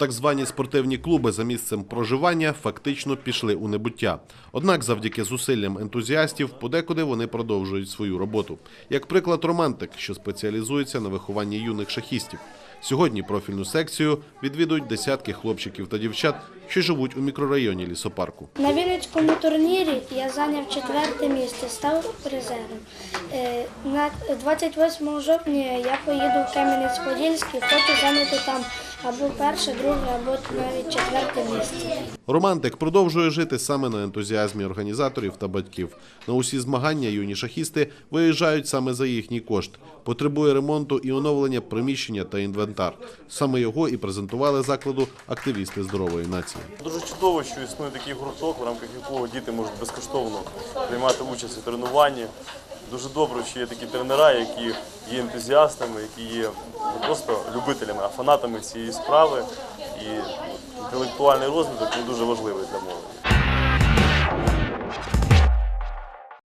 Так звані спортивні клуби за місцем проживання фактично пішли у небуття. Однак, завдяки зусиллям ентузіастів, подекуди вони продовжують свою роботу. Як приклад, романтик, що спеціалізується на вихованні юних шахістів. Сьогодні профільну секцію відвідують десятки хлопчиків та дівчат, що живуть у мікрорайоні лісопарку. На Вінницькому турнірі я зайняв четверте місце, став призером. Е, На 28 жовтня я поїду в Кам'янець-Подільський, хочу зайняти там або перше, друге, або навіть четверте місце. Романтик продовжує жити саме на ентузіазмі організаторів та батьків. На усі змагання юні шахісти виїжджають саме за їхній кошт. Потребує ремонту і оновлення приміщення та інвентар. Саме його і презентували закладу активісти здорової нації. Дуже чудово, що існує такий гурток, в рамках якого діти можуть безкоштовно приймати участь у тренуванні. Дуже добре, що є такі тренера, які є ентузіастами, які є не просто любителями, а фанатами цієї справи. І інтелектуальний розвиток він дуже важливий для молоді.